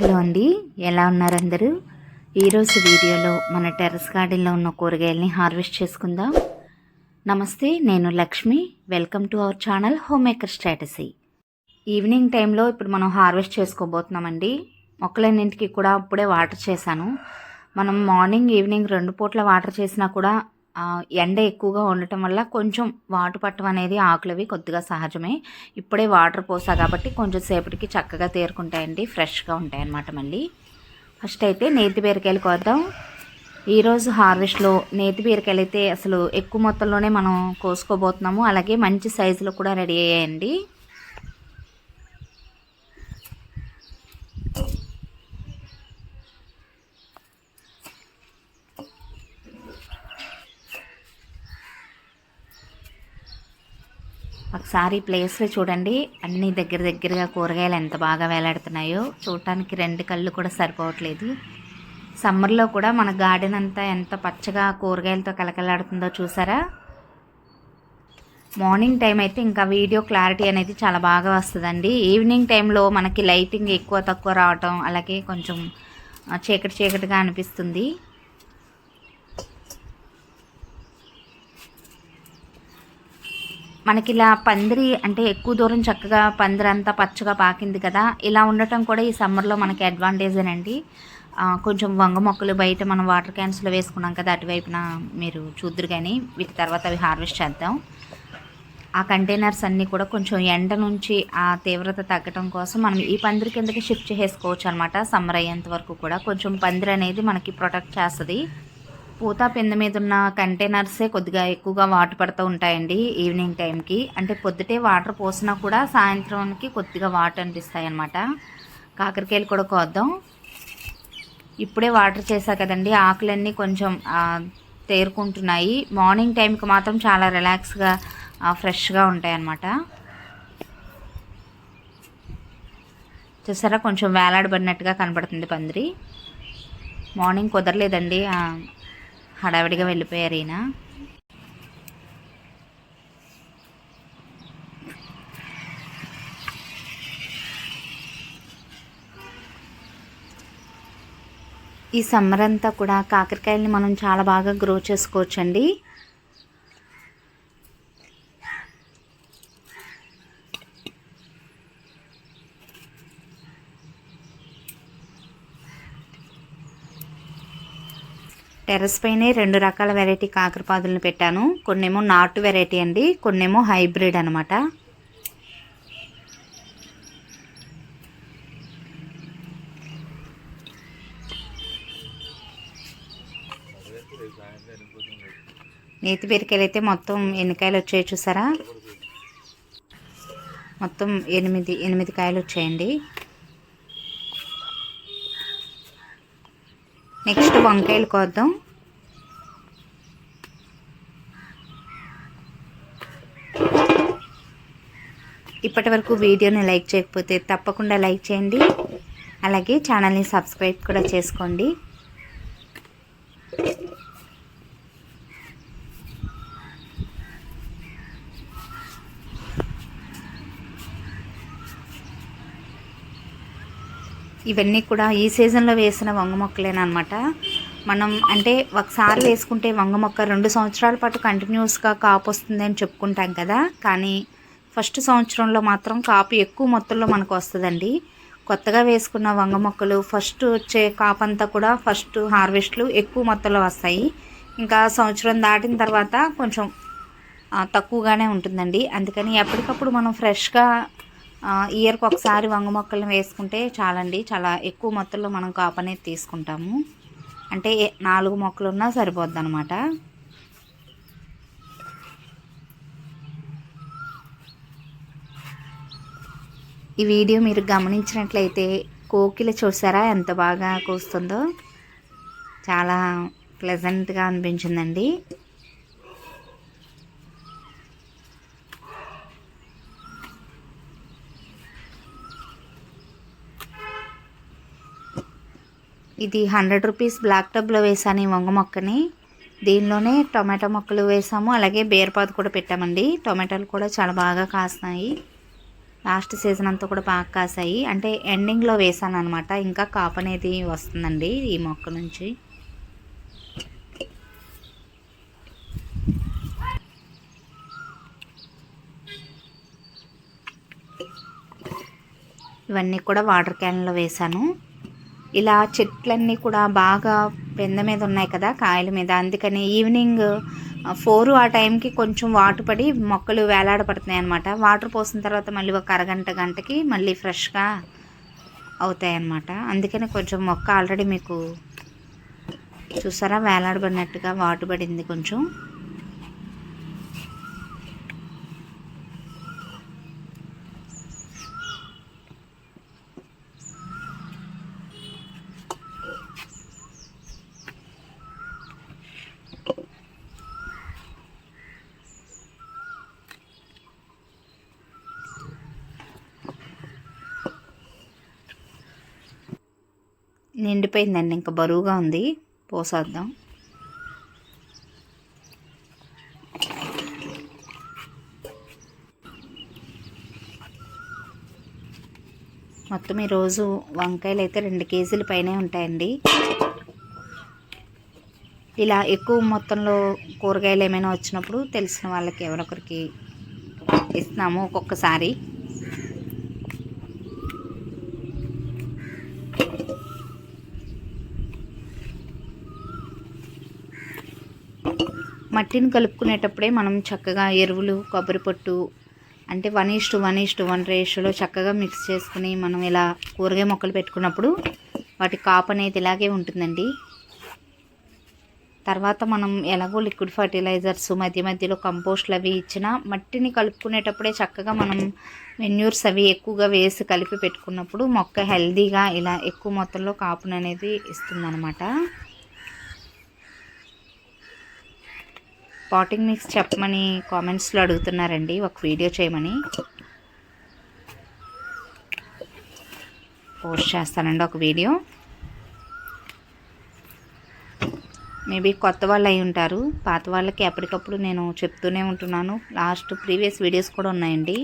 Hello అండి ఎలా ఉన్నారు అందరూ? ఈరోజు వీడియోలో మన టెర్రస్ గార్డెన్లో ఉన్న కూరగాయల్ని హార్వెస్ట్ చేసుకుందాం. నమస్తే నేను Lakshmi. Welcome to our channel home maker strategy. Evening టైంలో ఇప్పుడు మనం హార్వెస్ట్ చేసుకోబోతున్నామండి. మొక్కలన్నింటికి కూడా అప్పుడే వాటర్ చేశాను. మనం మార్నింగ్ ఈవినింగ్ రెండు పూట్ల వాటర్ చేసినా కూడా ఎండ ఎక్కువగా ఉండటం వల్ల కొంచెం వాటు పట్టం అనేది ఆకులవి కొద్దిగా సహజమే. ఇప్పుడే వాటర్ పోసా కాబట్టి కొంచెం సేపటికి చక్కగా తేరుకుంటాయండి ఫ్రెష్గా ఉంటాయన్నమాట మళ్ళీ. ఫస్ట్ అయితే నేతి బీరకాయలు కోద్దాం. ఈరోజు హార్వెస్ట్లో నేతి బీరకాయలు అయితే అసలు ఎక్కువ మొత్తంలోనే మనం కోసుకోబోతున్నాము. అలాగే మంచి సైజులో కూడా రెడీ అయ్యాయండి. ఒకసారి ప్లేస్లో చూడండి. అన్ని దగ్గర దగ్గరగా కూరగాయలు ఎంత బాగా వేలాడుతున్నాయో చూడటానికి రెండు కళ్ళు కూడా సరిపోవట్లేదు. సమ్మర్లో కూడా మన గార్డెన్ అంతా ఎంత పచ్చగా కూరగాయలతో కలకలాడుతుందో చూసారా? మార్నింగ్ టైం అయితే ఇంకా వీడియో క్లారిటీ అనేది చాలా బాగా వస్తుందండి. ఈవినింగ్ టైంలో మనకి లైటింగ్ ఎక్కువ తక్కువ రావటం అలాగే కొంచెం చీకటి చీకటిగా అనిపిస్తుంది. మనకి ఇలా పందిరి అంటే ఎక్కువ దూరం చక్కగా పందిరి అంతా పచ్చగా పాకింది కదా ఇలా ఉండటం కూడా ఈ సమ్మర్లో మనకి అడ్వాంటేజేనండి ఆ, కొంచెం వంగ మొక్కలు బయట మనం వాటర్ క్యాన్స్లో వేసుకున్నాం కదా అటువైపున మీరు చూద్దరు కానీ వీటి తర్వాత అవి హార్వెస్ట్ చేద్దాం. ఆ కంటైనర్స్ అన్నీ కూడా కొంచెం ఎండ నుంచి ఆ తీవ్రత తగ్గటం కోసం మనం ఈ పందిరి కిందకి షిఫ్ట్ చేసుకోవచ్చు అనమాట సమ్మర్ అయ్యేంత వరకు కూడా. కొంచెం పందిరి అనేది మనకి ప్రొటెక్ట్ చేస్తుంది. పూత పింద మీద ఉన్న కంటైనర్సే కొద్దిగా ఎక్కువగా వాటర్ పడుతూ ఉంటాయండి ఈవినింగ్ టైంకి. అంటే పొద్దుటే వాటర్ పోసినా కూడా సాయంత్రానికి కొద్దిగా వాటర్ అనిపిస్తాయి అన్నమాట కాకరకాయలు కూడా కోద్దాం. ఇప్పుడే వాటర్ చేశాను కదండి ఆకులన్నీ కొంచెం తేరుకుంటున్నాయి. మార్నింగ్ టైంకి మాత్రం చాలా రిలాక్స్గా ఫ్రెష్గా ఉంటాయి అన్నమాట చూసారా కొంచెం వేలాడబడినట్టుగా కనబడుతుంది పందిరి. మార్నింగ్ కుదరలేదండి హడావిడిగా వెళ్ళిపోయారు ఈయన. ఈ సమ్మర్ అంతా కూడా కాకరకాయల్ని మనం చాలా బాగా గ్రో చేసుకోవచ్చండి. టెర్రస్ పైనే రెండు రకాల వెరైటీ కాకరపాదులను పెట్టాను. కొన్నేమో నాటు వెరైటీ అండి కొన్నేమో హైబ్రిడ్ అనమాట నేతి బీరకాయలు అయితే మొత్తం ఎన్ని కాయలు వచ్చాయి చూసారా? మొత్తం ఎనిమిది ఎనిమిది కాయలు వచ్చాయండి నెక్స్ట్ వంకాయలు కోద్దాం. ఇప్పటి వరకు వీడియోని లైక్ చేయకపోతే తప్పకుండా లైక్ చేయండి. అలాగే ఛానల్ని సబ్స్క్రైబ్ కూడా చేసుకోండి. ఇవన్నీ కూడా ఈ సీజన్లో వేసిన వంగ మొక్కలేనమాట మనం అంటే ఒకసారి వేసుకుంటే వంగ మొక్క రెండు సంవత్సరాల పాటు కంటిన్యూస్గా కాపు వస్తుంది అని చెప్పుకుంటాం కదా. కానీ ఫస్ట్ సంవత్సరంలో మాత్రం కాపు ఎక్కువ మొత్తంలో మనకు వస్తుందండి. కొత్తగా వేసుకున్న వంగ మొక్కలు ఫస్ట్ వచ్చే కాపు అంతా కూడా ఫస్ట్ హార్వెస్ట్లు ఎక్కువ మొత్తంలో వస్తాయి. ఇంకా సంవత్సరం దాటిన తర్వాత కొంచెం తక్కువగానే ఉంటుందండి. అందుకని ఎప్పటికప్పుడు మనం ఫ్రెష్గా ఇయర్కి ఒకసారి వంగ మొక్కలను వేసుకుంటే చాలండి. చాలా ఎక్కువ మొత్తంలో మనం కాపు అనేది తీసుకుంటాము. అంటే నాలుగు మొక్కలు ఉన్నా సరిపోద్ది అనమాట ఈ వీడియో మీరు గమనించినట్లయితే కోకిల చూసారా? ఎంత బాగా కూస్తుందో. చాలా ప్లెజెంట్గా అనిపించిందండి. ఇది హండ్రెడ్ రూపీస్ బ్లాక్ టబ్లో వేసాను ఈ వంగ మొక్కని. దీనిలోనే టొమాటో మొక్కలు వేసాము. అలాగే బీరపాదు కూడా పెట్టామండి. టొమాటోలు కూడా చాలా బాగా కాస్తాయి లాస్ట్ సీజన్ అంతా కూడా బాగా కాసాయి. అంటే ఎండింగ్లో వేసాను అనమాట ఇంకా కాపు అనేది వస్తుందండి ఈ మొక్క నుంచి. ఇవన్నీ కూడా వాటర్ క్యాన్లో వేసాను. ఇలా చెట్లన్నీ కూడా బాగా పెంద మీద ఉన్నాయి కదా కాయల మీద. అందుకని ఈవినింగ్ ఫోర్ ఆ టైంకి కొంచెం వాటర్ పడి మొక్కలు వేలాడపడుతున్నాయి అనమాట వాటర్ పోసిన తర్వాత మళ్ళీ ఒక అరగంట గంటకి మళ్ళీ ఫ్రెష్గా అవుతాయి అన్నమాట అందుకని కొంచెం మొక్క ఆల్రెడీ మీకు చూసారా? వేలాడబడినట్టుగా వాటర్ పడింది కొంచెం. నిండిపోయిందండి ఇంకా బరువుగా ఉంది. పోసేద్దాం. మొత్తం ఈరోజు వంకాయలు అయితే రెండు కేజీల పైనే ఉంటాయండి. ఇలా ఎక్కువ మొత్తంలో కూరగాయలు ఏమైనా వచ్చినప్పుడు తెలిసిన వాళ్ళకి ఎవరొకరికి ఇస్తున్నాము ఒక్కొక్కసారి. మట్టిని కలుపుకునేటప్పుడే మనం చక్కగా ఎరువులు కొబ్బరి పొట్టు అంటే one is to one is to one రేషియోలో చక్కగా మిక్స్ చేసుకుని మనం ఇలా కూరగాయ మొక్కలు పెట్టుకున్నప్పుడు వాటి కాపు అనేది ఇలాగే ఉంటుందండి. తర్వాత మనం ఎలాగో లిక్విడ్ ఫర్టిలైజర్స్ మధ్య మధ్యలో కంపోస్ట్లు అవి ఇచ్చిన మట్టిని కలుపుకునేటప్పుడే చక్కగా మనం మెన్యూర్స్ అవి ఎక్కువగా వేసి కలిపి పెట్టుకున్నప్పుడు మొక్క హెల్దీగా ఇలా ఎక్కువ మొత్తంలో కాపును అనేది ఇస్తుందన్నమాట. పాటింగ్ మిక్స్ చెప్పమని కామెంట్స్లో అడుగుతున్నారండి. ఒక వీడియో చేయమని. పోస్ట్ చేస్తానండి ఒక వీడియో మేబీ కొత్త వాళ్ళు అయి ఉంటారు. పాత వాళ్ళకి ఎప్పటికప్పుడు నేను చెప్తూనే ఉంటున్నాను. లాస్ట్ ప్రీవియస్ వీడియోస్ కూడా ఉన్నాయండి.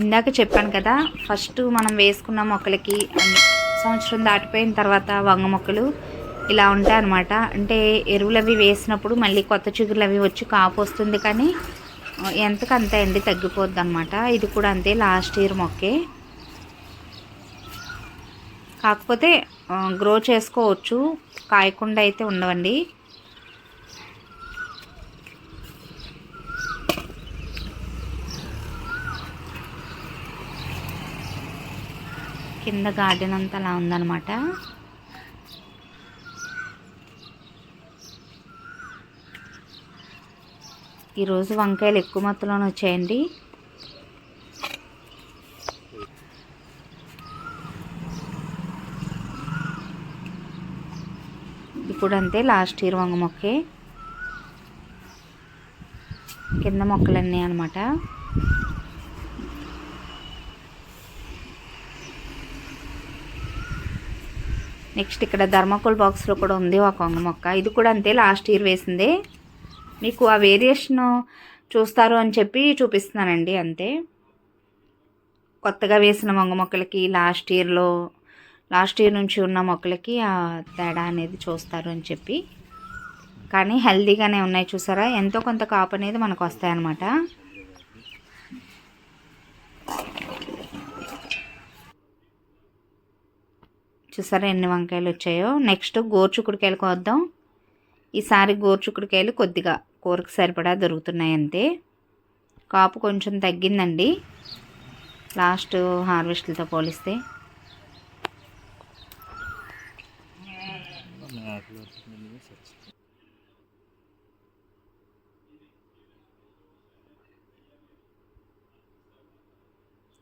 ఇందాక చెప్పాను కదా ఫస్ట్ మనం వేసుకున్న మొక్కలకి సంవత్సరం దాటిపోయిన తర్వాత వంగ మొక్కలు ఇలా ఉంటాయి అన్నమాట. అంటే ఎరువులు అవి వేసినప్పుడు మళ్ళీ కొత్త చిగురులు అవి వచ్చి కాపు వస్తుంది కానీ ఎంతకు అండి తగ్గిపోద్ది అనమాట ఇది కూడా అంతే లాస్ట్ ఇయర్ మొక్కే. కాకపోతే గ్రో చేసుకోవచ్చు. కాయకుండా అయితే ఉండవండి. కింద గార్డెన్ అంతా అలా ఉందన్నమాట. ఈరోజు వంకాయలు ఎక్కువ మొత్తంలోనే వచ్చాయండి. ఇప్పుడు అంతే లాస్ట్ ఇయర్ వంగ మొక్కే. కింద మొక్కలన్నీ అనమాట నెక్స్ట్ ఇక్కడ ధర్మకోల్ బాక్స్లో కూడా ఉంది ఒక వంగ మొక్క. ఇది కూడా అంతే లాస్ట్ ఇయర్ వేసిందే. మీకు ఆ వేరియేషన్ చూస్తారు అని చెప్పి చూపిస్తున్నానండి అంతే. కొత్తగా వేసిన వంగ మొక్కలకి లాస్ట్ ఇయర్లో లాస్ట్ ఇయర్ నుంచి ఉన్న మొక్కలకి ఆ తేడా అనేది చూస్తారు అని చెప్పి. కానీ హెల్దీగానే ఉన్నాయి చూసారా? ఎంతో కొంత కాపు అనేది మనకు వస్తాయన్నమాట. చూసారా ఎన్ని వంకాయలు వచ్చాయో? నెక్స్ట్ గోరుచుకుడికాయలు కోద్దాం. ఈసారి గోరుచుకుడికాయలు కొద్దిగా కూరకు సరిపడా దొరుకుతున్నాయి అంతే. కాపు కొంచెం తగ్గిందండి. లాస్ట్ హార్వెస్ట్లతో పోలిస్తే.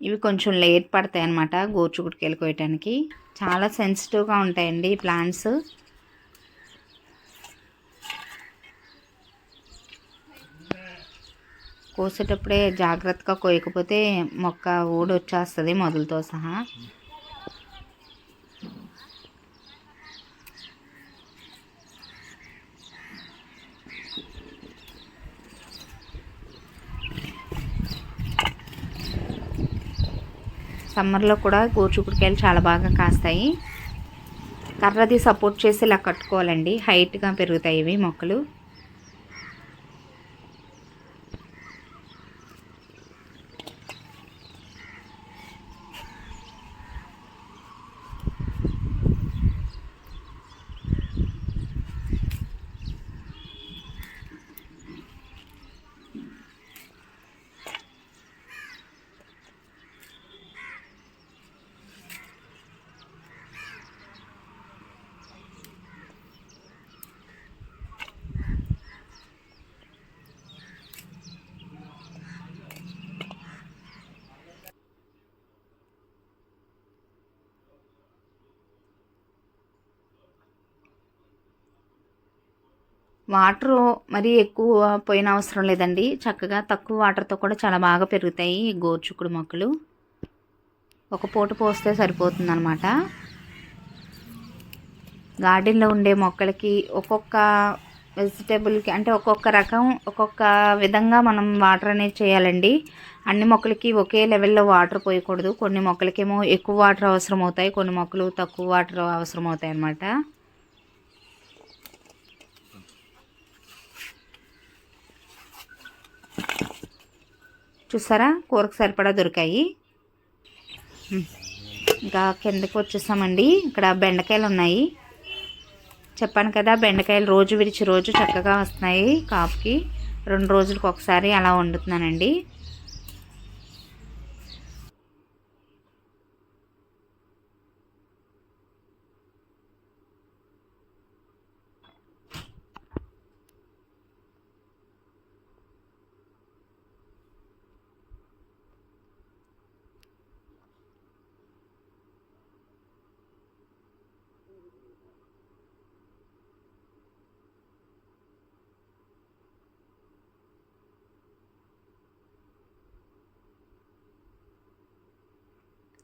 ఇవి కొంచెం లేట్ పడతాయి అన్నమాట గోరుచుకుడుకాయలు కోయటానికి చాలా సెన్సిటివ్గా ఉంటాయండి ఈ ప్లాంట్స్ కోసేటప్పుడే జాగ్రత్తగా కోయకపోతే మొక్క ఊడొచ్చేస్తుంది మొదలతో సహా. సమ్మర్లో కూడా గోరుచుకుడుకాయలు చాలా బాగా కాస్తాయి. కర్రది సపోర్ట్ చేసి ఇలా కట్టుకోవాలండి. హైట్గా పెరుగుతాయి ఇవి మొక్కలు. వాటర్ మరీ ఎక్కువ పోయిన అవసరం లేదండి. చక్కగా తక్కువ వాటర్తో కూడా చాలా బాగా పెరుగుతాయి ఈ గోరుచుక్కుడు మొక్కలు. ఒక పూట పోస్తే సరిపోతుందన్నమాట. గార్డెన్లో ఉండే మొక్కలకి ఒక్కొక్క వెజిటేబుల్కి అంటే ఒక్కొక్క రకం ఒక్కొక్క విధంగా మనం వాటర్ అనేది చేయాలండి. అన్ని మొక్కలకి ఒకే లెవెల్లో వాటర్ పోయకూడదు. కొన్ని మొక్కలకేమో ఎక్కువ వాటర్ అవసరం అవుతాయి కొన్ని మొక్కలు తక్కువ వాటర్ అవసరం అవుతాయి అన్నమాట చూసారా? కూరకు సరిపడా దొరికాయి. ఇంకా కిందకి వచ్చేసామండి. ఇక్కడ బెండకాయలు ఉన్నాయి. చెప్పాను కదా బెండకాయలు రోజు విడిచి రోజు చక్కగా వస్తున్నాయి కాపుకి. రెండు రోజులకు ఒకసారి అలా వండుతున్నానండి.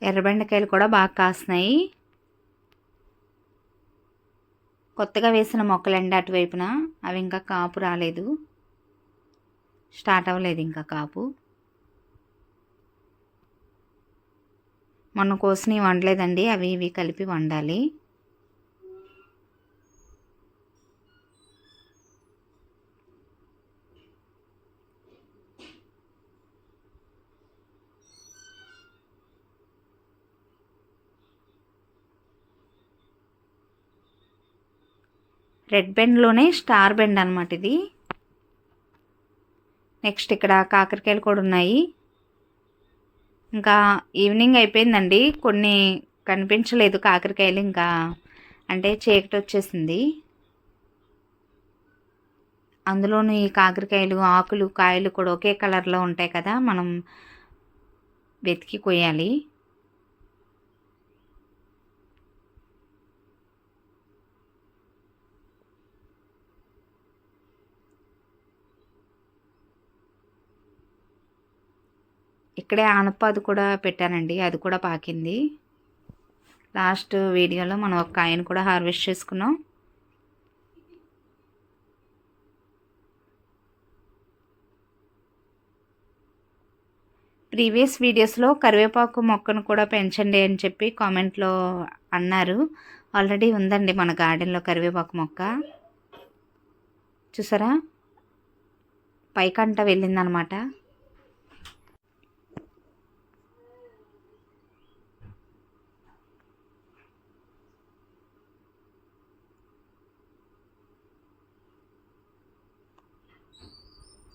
ఎర్రబెండకాయలు కూడా బాగా కాస్తున్నాయి. కొత్తగా వేసిన మొక్కలండి అటువైపున. అవి ఇంకా కాపు రాలేదు. స్టార్ట్ అవ్వలేదు ఇంకా కాపు. మొన్న కోసినవి వండలేదండి. అవి ఇవి కలిపి వండాలి. రెడ్ బెండ్లోనే స్టార్ బెండ్ అనమాట ఇది. నెక్స్ట్ ఇక్కడ కాకరకాయలు కూడా ఉన్నాయి. ఇంకా ఈవినింగ్ అయిపోయిందండి. కొన్ని కనిపించలేదు కాకరకాయలు ఇంకా. అంటే చీకటి వచ్చేసింది. అందులోని కాకరకాయలు ఆకులు కాయలు కూడా ఒకే కలర్లో ఉంటాయి కదా. మనం వెతికి కొయ్యాలి. ఇక్కడే ఆనపాదు కూడా పెట్టానండి అది కూడా పాకింది. లాస్ట్ వీడియోలో మనం ఒక కాయను కూడా హార్వెస్ట్ చేసుకున్నాం. ప్రీవియస్ వీడియోస్లో కరివేపాకు మొక్కను కూడా పెంచండి అని చెప్పి కామెంట్లో అన్నారు. ఆల్రెడీ ఉందండి మన గార్డెన్లో కరివేపాకు మొక్క. చూసారా? పైకంట వెళ్ళిందనమాట.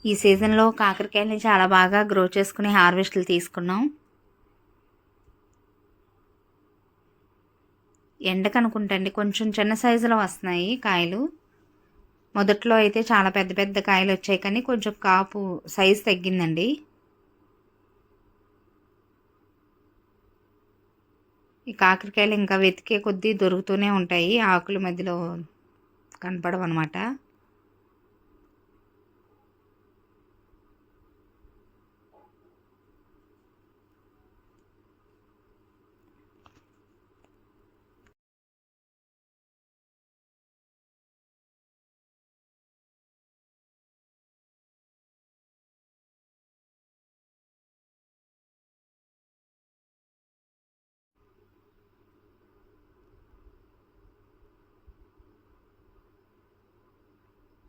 ఈ సీజన్లో కాకరకాయలని చాలా బాగా గ్రో చేసుకుని హార్వెస్ట్లు తీసుకున్నాం. ఎండకనుకుంటండి కొంచెం చిన్న సైజులో వస్తున్నాయి కాయలు. మొదట్లో అయితే చాలా పెద్ద పెద్ద కాయలు వచ్చాయి కానీ కొంచెం కాపు సైజు తగ్గిందండి. ఈ కాకరకాయలు ఇంకా వెతికే కొద్దీ దొరుకుతూనే ఉంటాయి ఆకుల మధ్యలో కనపడవు అనమాట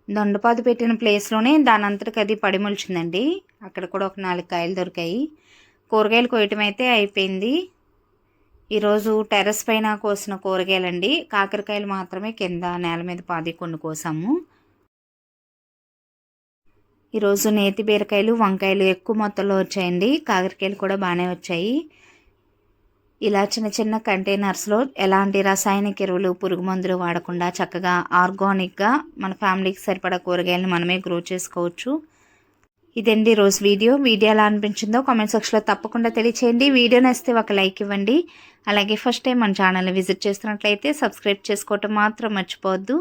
దొండపాదు పెట్టిన ప్లేస్లోనే దాని అంతటికి అది పడిమొలిచిందండి అక్కడ కూడా ఒక నాలుగు కాయలు దొరికాయి. కూరగాయలు కోయటం అయితే అయిపోయింది. ఈరోజు టెర్రస్ పైన కోసిన కూరగాయలండి. కాకరకాయలు మాత్రమే కింద నేల మీద పాది కొన్ని కోసాము. ఈరోజు నేతి బీరకాయలు వంకాయలు ఎక్కువ మొత్తంలో వచ్చాయండి. కాకరకాయలు కూడా బాగానే వచ్చాయి. ఇలా చిన్న చిన్న కంటైనర్స్లో ఎలాంటి రసాయనిక ఎరువులు పురుగు మందులు వాడకుండా చక్కగా ఆర్గానిక్గా మన ఫ్యామిలీకి సరిపడా కూరగాయలను మనమే గ్రో చేసుకోవచ్చు. ఇదండి రోజు వీడియో. వీడియో ఎలా అనిపించిందో కామెంట్ సెక్షన్లో తప్పకుండా తెలియచేయండి. వీడియో నచ్చితే ఒక లైక్ ఇవ్వండి. అలాగే ఫస్ట్ టైం మన ఛానల్ని విజిట్ చేస్తున్నట్లయితే సబ్స్క్రైబ్ చేసుకోవటం మాత్రం మర్చిపోవద్దు.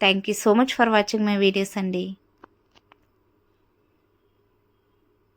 Thank you so much for watching my videos అండి.